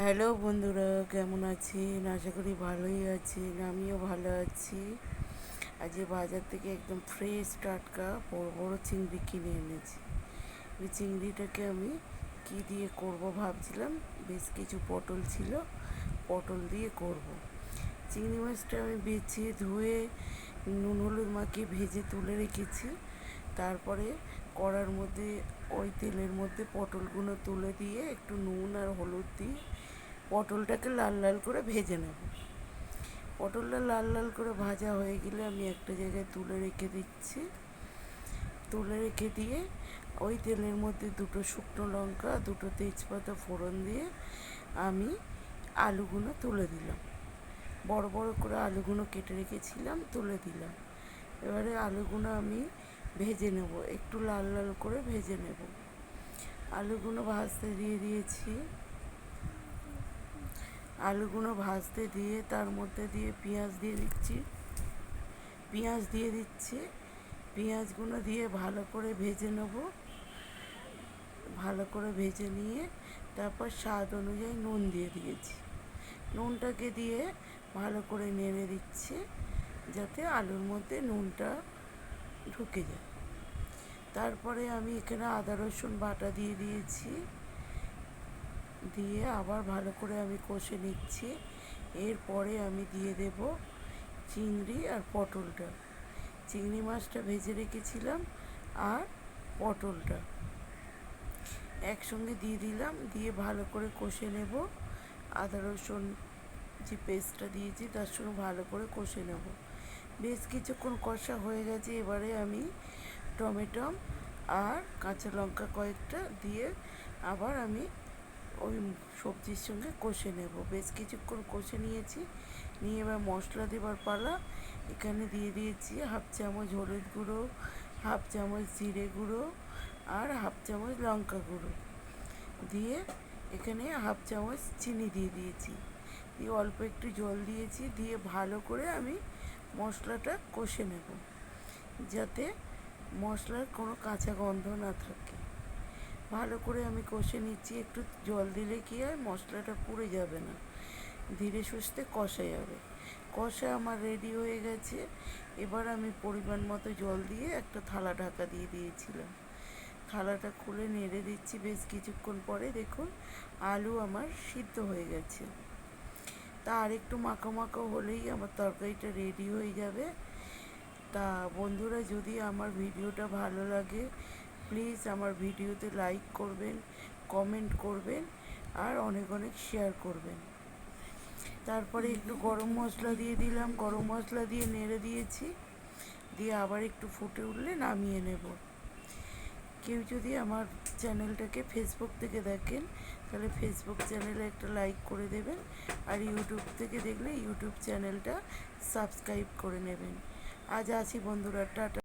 Hello বন্ধুরা, কেমন আছেন? আশা করি ভালোই আছেন, আমিও ভালো আছি। আজ বাজার থেকে একদম ফ্রেশ টাটকা বড় বড় চিংড়ি কিনে এনেছি। ওই চিংড়িটাকে আমি কি দিয়ে করব ভাবছিলাম, বেশ কিছু পটল ছিল, পটল দিয়ে করব। চিংড়ি মাছটা আমি বেছে ধুয়ে নুন হলুদ মাখিয়ে ভেজে তুলে রেখেছি। তারপরে কড়ার মধ্যে, ওই তেলের মধ্যে পটলগুলো তুলে দিয়ে একটু নুন আর হলুদ দিয়ে পটলটাকে লাল লাল করে ভেজে নেব। পটলটা লাল লাল করে ভাজা হয়ে গেলে আমি একটা জায়গায় তুলে রেখে দিচ্ছি। তুলে রেখে দিয়ে ওই তেলের মধ্যে দুটো শুকনো লঙ্কা, দুটো তেজপাতা ফোড়ন দিয়ে আমি আলুগুলো তুলে দিলাম। বড় বড় করে আলুগুলো কেটে রেখেছিলাম, তুলে দিলাম। এবারে আলুগুলো আমি ভেজে নেব, একটু লাল লাল করে ভেজে নেব। আলুগুলো ভাজতে দিয়ে দিয়েছি। আলুগুলো ভাজতে দিয়ে, তার মধ্যে দিয়ে পেঁয়াজ দিয়ে দিচ্ছি। পেঁয়াজ দিয়ে দিচ্ছি। পেঁয়াজগুলো দিয়ে ভালো করে ভেজে নেব। ভালো করে ভেজে নিয়ে তারপর স্বাদ অনুযায়ী নুন দিয়ে দিয়েছি। নুনটাকে দিয়ে ভালো করে নেড়ে দিচ্ছি যাতে আলুর মধ্যে নুনটা ঢুকে যায়। তারপরে আমি এখানে আদা রসুন বাটা দিয়ে দিয়েছি। দিয়ে আবার ভালো করে আমি কষে নিচ্ছি। এরপরে আমি দিয়ে দেব চিংড়ি আর পটলটা। চিংড়ি মাছটা ভেজে রেখেছিলাম আর পটলটা। একসঙ্গে দিয়ে দিলাম, দিয়ে ভালো করে কষে নেব। আদা, রসুন যে পেস্টটা দিয়েছি তার সঙ্গে ভালো করে কষে নেব। বেশ কিছুক্ষণ কষা হয়ে গেছে, এবারে আমি টমেটো আর কাঁচা লঙ্কা কয়েকটা দিয়ে আবার আমি ওই সবজির সঙ্গে কষে নেব। বেশ কিছুক্ষণ কষে নিয়েছি। নিয়ে এবার মশলা দেবার পালা। এখানে দিয়ে দিয়েছি হাফ চামচ হলুদ গুঁড়ো, হাফ চামচ জিরে গুঁড়ো আর হাফ চামচ লঙ্কা গুঁড়ো। দিয়ে এখানে হাফ চামচ চিনি দিয়ে দিয়েছি। দিয়ে অল্প একটু জল দিয়েছি। দিয়ে ভালো করে আমি মশলাটা কষে নেব। যাতে মশলার কোনো কাঁচা গন্ধ না থাকে। ভালো করে আমি কষে নিচ্ছি, একটু জল দিলে কি হয় মশলাটা পুড়ে যাবে না। ধীরে সুস্থে কষা যাবে। কষা আমার রেডি হয়ে গেছে। এবার আমি পরিমাণ মতো জল দিয়ে একটা থালা ঢাকা দিয়ে দিয়েছিলাম। থালাটা খুলে নেড়ে দিচ্ছি বেশ কিছুক্ষণ পরে, দেখুন আলু আমার সিদ্ধ হয়ে গেছে। তা আর একটু মাখো মাখো হলেই আমার তরকারিটা রেডি হয়ে যাবে। তা বন্ধুরা, যদি আমার ভিডিওটা ভালো লাগে প্লিজ আমার ভিডিওতে লাইক করবেন, কমেন্ট করবেন আর অনেক অনেক শেয়ার করবেন। তারপরে একটু গরম মশলা দিয়ে দিলাম, গরম মশলা দিয়ে নেড়ে দিয়েছি, দিয়ে আবার একটু ফুটে উঠলে নামিয়ে নেব। কেউ যদি আমার চ্যানেলটাকে ফেসবুক থেকে দেখেন, তাহলে ফেসবুক চ্যানেলে একটা লাইক করে দেবেন আর ইউটিউব থেকে দেখলে ইউটিউব চ্যানেলটা সাবস্ক্রাইব করে নেবেন। আজ আছি বন্ধুরা, টাটা।